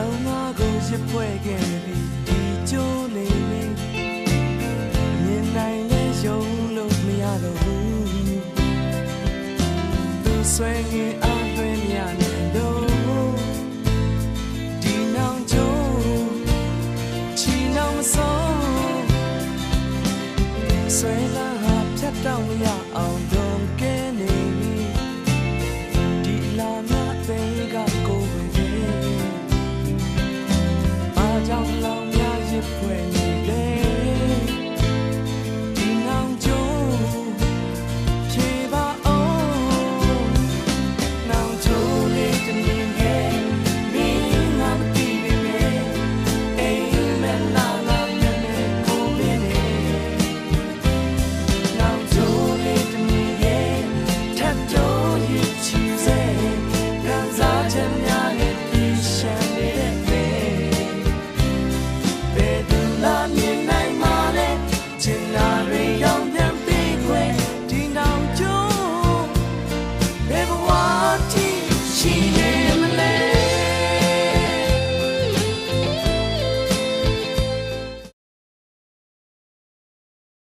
လုံးငါကိုရစ်ဖွဲ့ခဲ့ပြီဒီကြိုးလေးလေးမြင်နိုင်လဲယုံလို့မရတော့ဘူးသူဆွေငင်အားတွင်မြနဲ့လို့ဒီနောင်ကြိုးချီနောင်မဆုံးဆွေလာဟာဖြတ်တောင်းမရအောင် Never wanted. She